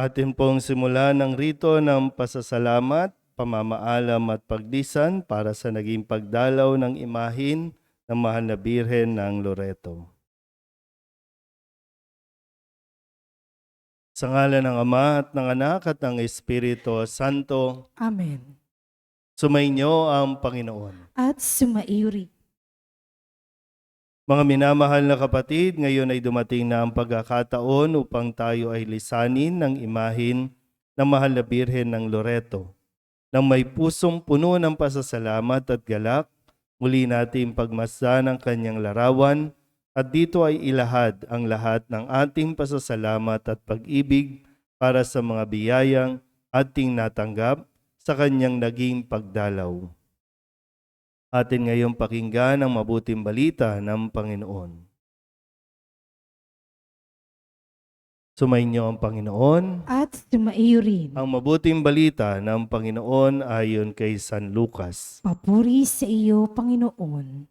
Atin pong simulan ng rito ng pasasalamat, pamamaalam at pagdisan para sa naging pagdalaw ng imahin ng Mahal na Birhen ng Loreto. Sa ngalan ng Ama at ng Anak at ng Espiritu Santo, Amen. sumainyo ang Panginoon. At sumairi. Mga minamahal na kapatid, ngayon ay dumating na ang pagkakataon upang tayo ay lisanin ng imahin ng mahal na Birhen ng Loreto. Nang may pusong puno ng pasasalamat at galak, muli natin pagmasdan ang kanyang larawan at dito ay ilahad ang lahat ng ating pasasalamat at pag-ibig para sa mga biyayang ating natanggap sa kanyang naging pagdalaw atin ngayong pakinggan ang mabuting balita ng Panginoon. Sumainyo ang Panginoon. At sumairi. Ang mabuting balita ng Panginoon ayon kay San Lucas. Papuri sa iyo, Panginoon.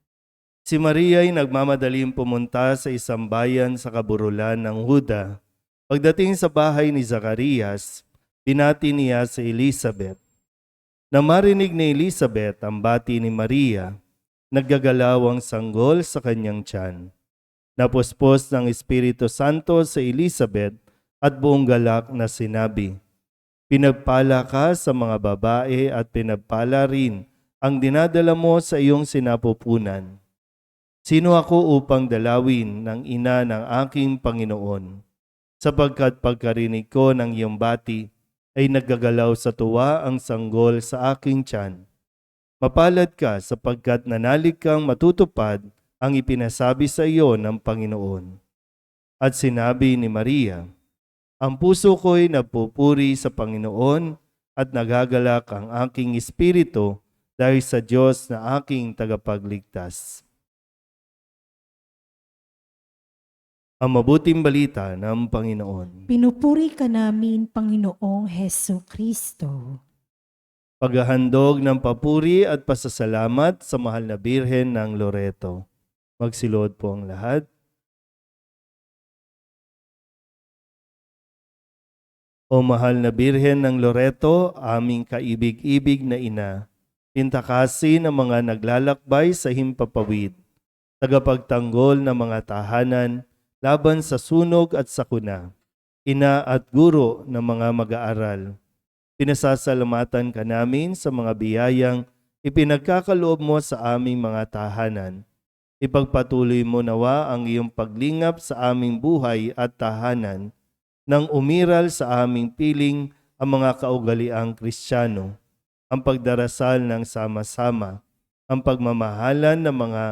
Si Maria ay nagmamadaling pumunta sa isang bayan sa kaburulan ng Huda. Pagdating sa bahay ni Zacarias, binati niya si Elizabeth. Nang marinig ni Elizabeth ang bati ni Maria, naggagalaw ang sanggol sa kanyang tiyan. Napuspos ng Espiritu Santo sa Elizabeth at buong galak na sinabi, Pinagpala ka sa mga babae at pinagpala rin ang dinadala mo sa iyong sinapupunan. Sino ako upang dalawin ng ina ng aking Panginoon? Sapagkat pagkarinig ko ng iyong bati, ay naggagalaw sa tuwa ang sanggol sa aking tiyan. Mapalad ka sapagkat nanalig kang matutupad ang ipinasabi sa iyo ng Panginoon. At sinabi ni Maria, Ang puso ko'y nagpupuri sa Panginoon at nagagalak ang aking espiritu dahil sa Diyos na aking tagapagligtas. Ang mabuting balita ng Panginoon. Pinupuri ka namin, Panginoong Heso Kristo. Paghahandog ng papuri at pasasalamat sa mahal na Birhen ng Loreto. Magsilod po ang lahat. O mahal na Birhen ng Loreto, aming kaibig-ibig na ina, pintakasi ng mga naglalakbay sa himpapawid, tagapagtanggol ng mga tahanan, laban sa sunog at sakuna, ina at guro ng mga mag-aaral. Pinasasalamatan ka namin sa mga biyayang ipinagkakaloob mo sa aming mga tahanan. Ipagpatuloy mo nawa ang iyong paglingap sa aming buhay at tahanan nang umiral sa aming piling ang mga kaugaliang kristyano, ang pagdarasal ng sama-sama, ang pagmamahalan ng mga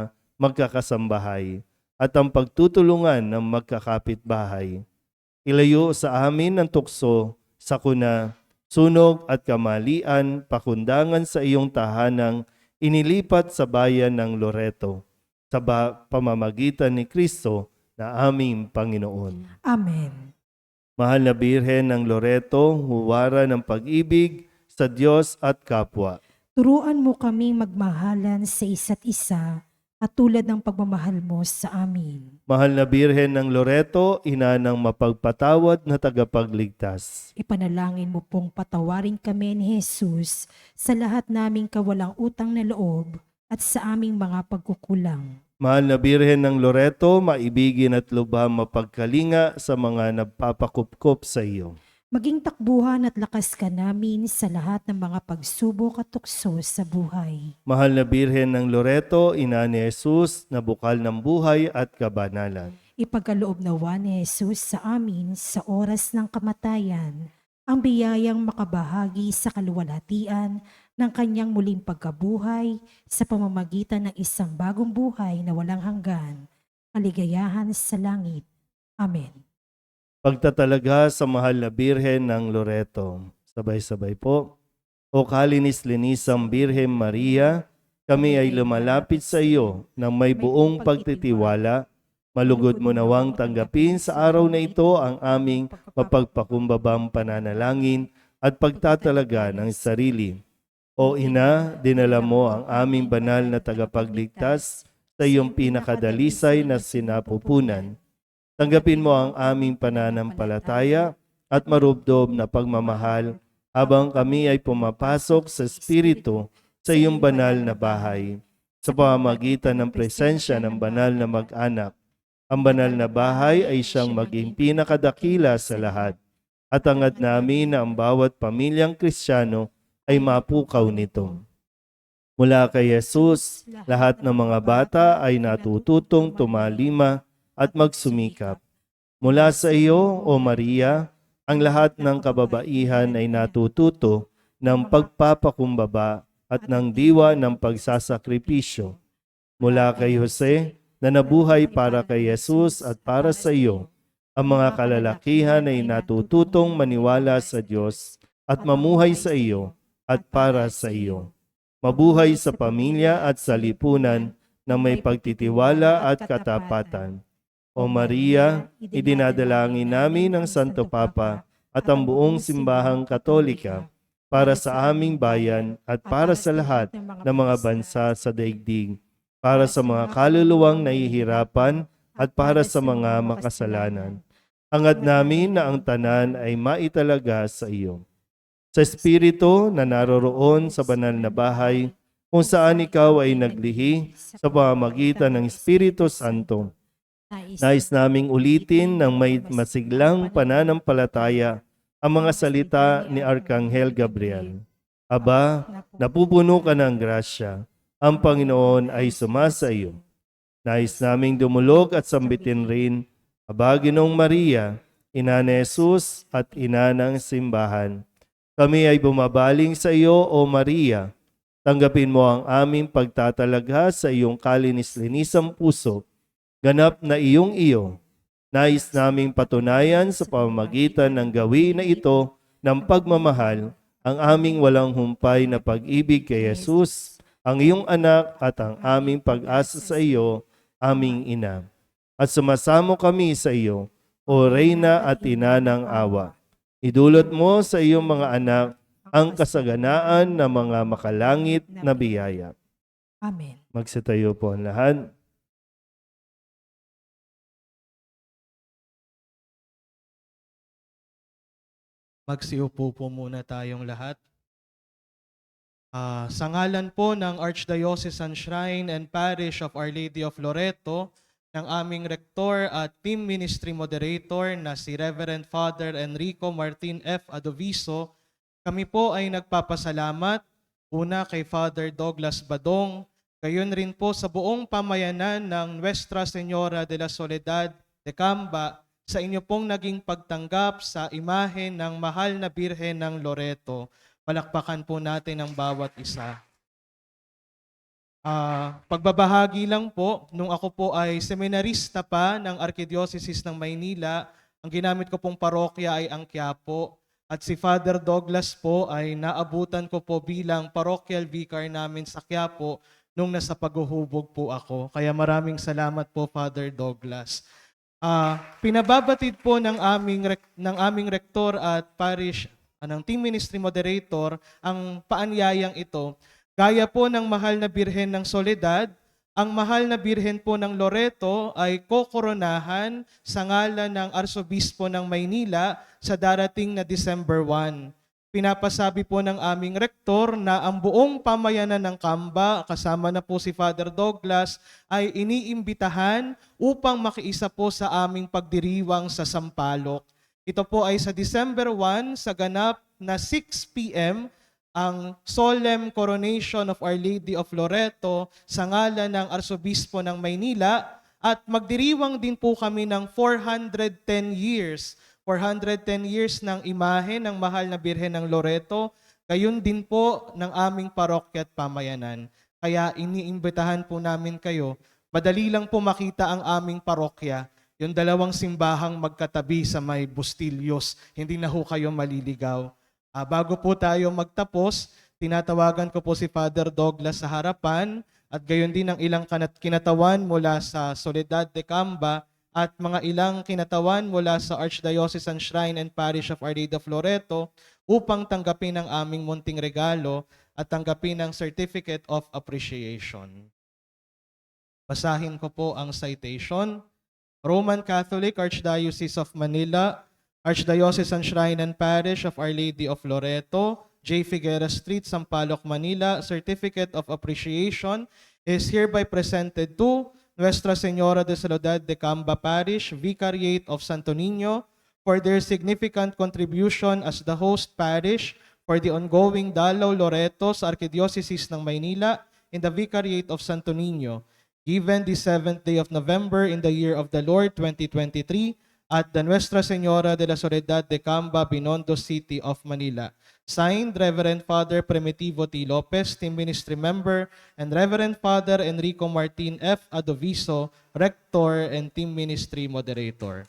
magkakasambahay, at ang pagtutulungan ng magkakapitbahay. Ilayo sa amin ang tukso, sakuna, sunog at kamalian, pakundangan sa iyong tahanang inilipat sa bayan ng Loreto, sa pamamagitan ni Kristo na aming Panginoon. Amen. Mahal na Birhen ng Loreto, huwara ng pag-ibig sa Diyos at kapwa. Turuan mo kaming magmahalan sa isa't isa at tulad ng pagmamahal mo sa amin. Mahal na Birhen ng Loreto, ina ng mapagpatawad na tagapagligtas. Ipanalangin mo pong patawarin kami ni Jesus sa lahat naming kawalang utang na loob at sa aming mga pagkukulang. Mahal na Birhen ng Loreto, maibigin at lubhang mapagkalinga sa mga nagpapakupkop sa iyo. Maging takbuhan at lakas ka namin sa lahat ng mga pagsubok at tukso sa buhay. Mahal na Birhen ng Loreto, ina ni Jesus, na bukal ng buhay at kabanalan. Ipagkaloob nawa ni Jesus sa amin sa oras ng kamatayan, ang biyayang makabahagi sa kaluwalhatian ng kanyang muling pagkabuhay sa pamamagitan ng isang bagong buhay na walang hanggan, kaligayahan sa langit. Amen. Pagtatalaga sa mahal na Birhen ng Loreto. Sabay-sabay po. O kalinis-linisang Birhen Maria, kami ay lumalapit sa iyo ng may buong pagtitiwala. Malugod mo nawang tanggapin sa araw na ito ang aming mapagpakumbabang pananalangin at pagtatalaga ng sarili. O Ina, dinala mo ang aming banal na tagapagligtas sa iyong pinakadalisay na sinapupunan. Tanggapin mo ang aming pananampalataya at marubdob na pagmamahal habang kami ay pumapasok sa Espiritu sa iyong banal na bahay sa pamamagitan ng presensya ng banal na mag-anak. Ang banal na bahay ay siyang maging pinakadakila sa lahat at angad namin na ang bawat pamilyang Kristiyano ay mapukaw nito. Mula kay Jesus, lahat ng mga bata ay natututong tumalima at magsumikap. Mula sa iyo, O Maria, ang lahat ng kababaihan ay natututo ng pagpapakumbaba at ng diwa ng pagsasakripisyo. Mula kay Jose, na nabuhay para kay Jesus at para sa iyo, ang mga kalalakihan ay natututong maniwala sa Diyos at mamuhay sa iyo at para sa iyo. Mabuhay sa pamilya at sa lipunan na may pagtitiwala at katapatan. O Maria, idinadalangin namin ang Santo Papa at ang buong simbahang katolika para sa aming bayan at para sa lahat ng mga bansa sa daigdig, para sa mga kaluluwang nahihirapan at para sa mga makasalanan. Angad namin na ang tanan ay maitalaga sa iyo. Sa Espiritu na naroroon sa banal na bahay, kung saan ikaw ay naglihi sa pamamagitan ng Espiritu Santo. Nais naming ulitin ng may masiglang pananampalataya ang mga salita ni Arkanghel Gabriel. Aba, napupuno ka ng grasya. Ang Panginoon ay sumasa iyo. Nais naming dumulog at sambitin rin, Aba, Ginong Maria, Ina ni Jesus at Ina ng Simbahan. Kami ay bumabaling sa iyo, O Maria. Tanggapin mo ang aming pagtatalagha sa iyong kalinis-linisang puso. Ganap na iyong iyo. Nais naming patunayan sa pamamagitan ng gawin na ito ng pagmamahal ang aming walang humpay na pag-ibig kay Jesus, ang iyong anak at ang aming pag-asa sa iyo, aming ina. At sumasamo kami sa iyo, O Reyna at Ina ng Awa. Idulot mo sa iyong mga anak ang kasaganaan ng mga makalangit na biyaya. Amen. Magsitayo po ang lahat. Magsiupo po muna tayong lahat. Ah, sa ngalan po ng Archdiocesan Shrine and Parish of Our Lady of Loreto, ng aming rektor at team ministry moderator na si Reverend Father Enrico Martin F. Adoviso, kami po ay nagpapasalamat una kay Father Douglas Badong, gayon rin po sa buong pamayanan ng Nuestra Señora de la Soledad de Camba sa inyo pong naging pagtanggap sa imahe ng mahal na Birhen ng Loreto. Palakpakan po natin ang bawat isa. Ah, pagbabahagi lang po, nung ako po ay seminarista pa ng Archdiocese ng Maynila, ang ginamit ko pong parokya ay ang Quiapo. At si Father Douglas po ay naabutan ko po bilang parochial vicar namin sa Quiapo nung nasa paghuhubog po ako. Kaya maraming salamat po Father Douglas. Ah, pinababatid po ng aming ng aming rektor at parish ah, ng team ministry moderator ang paanyayang ito. Gaya po ng mahal na Birhen ng Soledad, ang mahal na Birhen po ng Loreto ay kokoronahan sa ngalan ng Arsobispo ng Maynila sa darating na December 1. Pinapasabi po ng aming rektor na ang buong pamayanan ng Kamba, kasama na po si Father Douglas, ay iniimbitahan upang makiisa po sa aming pagdiriwang sa Sampalok. Ito po ay sa December 1 sa ganap na 6 p.m. ang solemn coronation of Our Lady of Loreto sa ngalan ng Arsobispo ng Maynila at magdiriwang din po kami ng 410 years 410 years ng imahe ng mahal na Birhen ng Loreto, gayon din po ng aming parokya at pamayanan. Kaya iniimbitahan po namin kayo, madali lang po makita ang aming parokya, yung dalawang simbahang magkatabi sa may Bustilyos, hindi na ho kayo maliligaw. Ah, bago po tayo magtapos, tinatawagan ko po si Father Douglas sa harapan at gayon din ang ilang kanat kinatawan mula sa Soledad de Camba at mga ilang kinatawan mula sa Archdiocesan Shrine and Parish of Our Lady of Loreto upang tanggapin ang aming munting regalo at tanggapin ang Certificate of Appreciation. Basahin ko po ang citation. Roman Catholic Archdiocese of Manila, Archdiocesan Shrine and Parish of Our Lady of Loreto, J. Figueras Street, Sampaloc, Manila, Certificate of Appreciation is hereby presented to Nuestra Señora de Soledad de Camba Parish, Vicariate of Santo Niño, for their significant contribution as the host parish for the ongoing Dalaw Loreto sa Archdiocese ng Maynila in the Vicariate of Santo Niño, given the 7th day of November in the year of the Lord 2023 at the Nuestra Señora de la Soledad de Camba, Binondo City of Manila. Signed, Reverend Father Primitivo T. Lopez, Team Ministry Member, and Reverend Father Enrico Martin F. Adoviso, Rector and Team Ministry Moderator.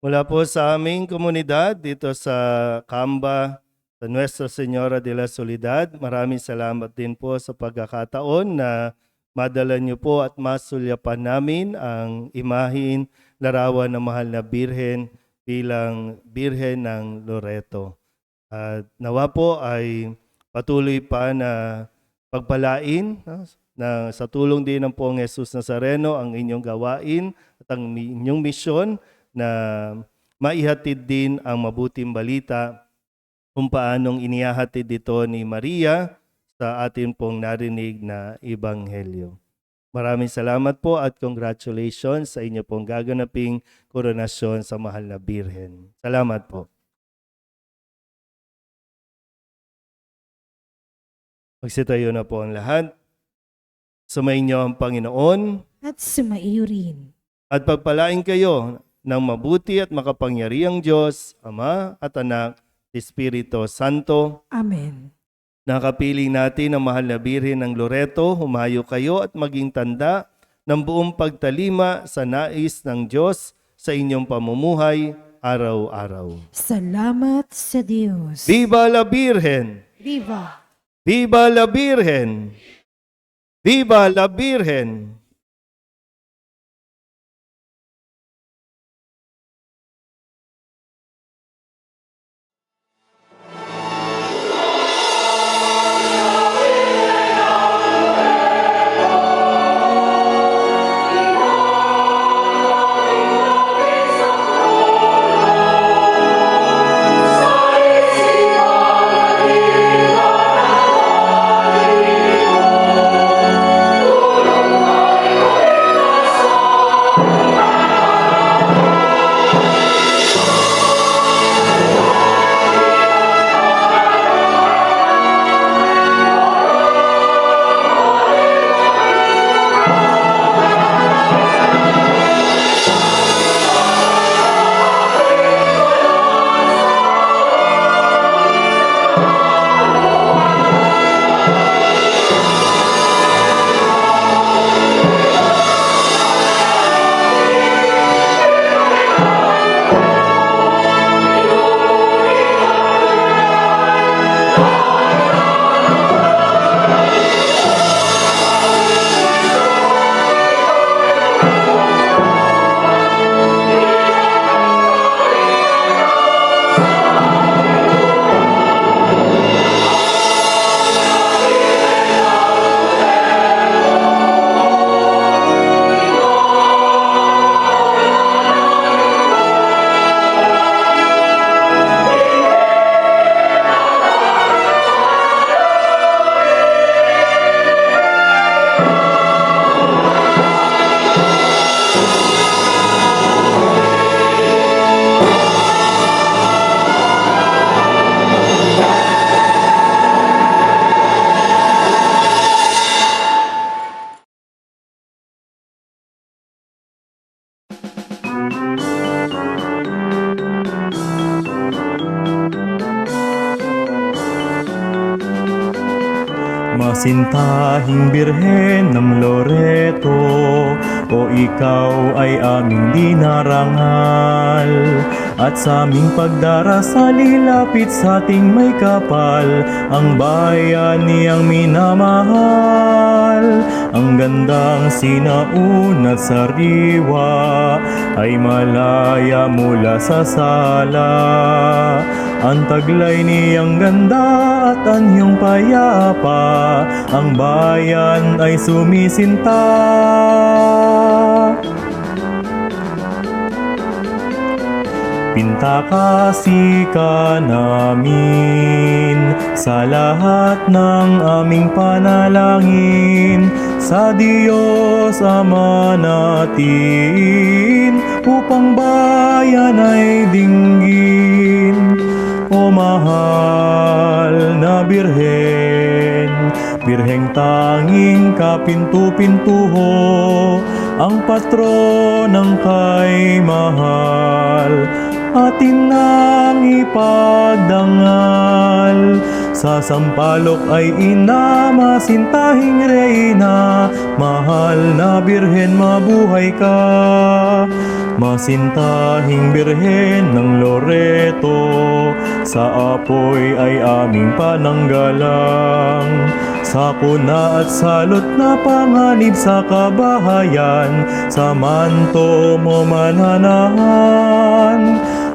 Mula po sa aming komunidad dito sa Kamba, sa Nuestra Señora de la Soledad, maraming salamat din po sa pagkakataon na madala niyo po at masulyapan namin ang imahin larawan ng mahal na Birhen bilang Birhen ng Loreto. At nawa po ay patuloy pa na pagpalain na sa tulong din ng Poong Jesus Nazareno ang inyong gawain at ang inyong misyon na maihatid din ang mabuting balita kung paanong inihahatid ito ni Maria sa atin pong narinig na Ebanghelyo. Maraming salamat po at congratulations sa inyo pong gaganaping koronasyon sa mahal na Birhen. Salamat po. Magsitayo na po ang lahat. Sumayin niyo ang Panginoon At sumaiyo rin. at pagpalain kayo ng mabuti at makapangyariang Diyos, Ama at Anak, Espiritu Santo. Amen. Nakapiling natin ang mahal na Birhen ng Loreto, humayo kayo at maging tanda ng buong pagtalima sa nais ng Diyos sa inyong pamumuhay araw-araw. Salamat sa Diyos. Viva la Birhen! Viva! Viva la Birhen! Viva la Birhen! Masintahing Birhen ng Loreto O ikaw ay aming dinarangal. At sa aming pagdarasal ilapit sa ating may kapal Ang bayan niyang minamahal. Ang gandang sinaun at sariwa Ay malaya mula sa sala Ang taglay niyang ganda at anyong payapa Ang bayan ay sumisinta Pinta kasi ka namin sa lahat ng aming panalangin sa Diyos Ama natin upang bayan ay dinggin. Mahal na Birhen, Birheng tanging kapintu-pintuho, ang patron ng kay mahal, atin nang ipagdangal. Sa sampalok ay ina, masintahing reyna, mahal na Birhen mabuhay ka. Masintahing Birhen ng Loreto, sa apoy ay aming pananggalang. Sa kuna at salot na panganib sa kabahayan, sa manto mo mananahan.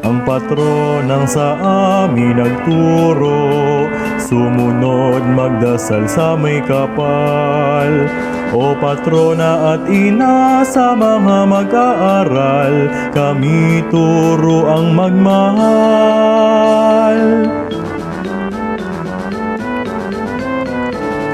Ang patronang sa amin nagturo, sumunod magdasal sa may kapal. O patrona at ina sa mga mag-aaral, kami turo ang magmahal.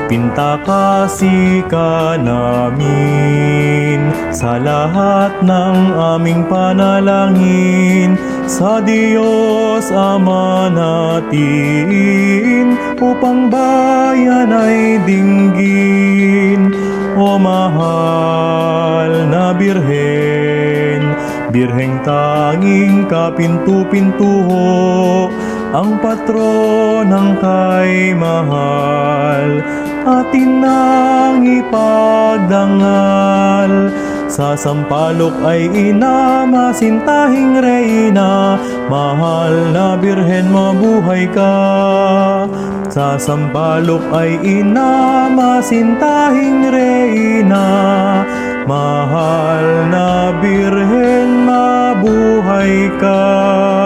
Pinta kasi ka namin sa lahat ng aming panalangin sa Diyos Ama natin upang bayan ay dinggin o mahal na Birhen Birheng tanging kapintu-pintuho ang patron ng kay mahal atin nang ipagdangal sa sampalok ay ina masintahing reyna. Mahal na birhen mabuhay ka. Sa sampalok ay ina masintahing reyna. Mahal na birhen mabuhay ka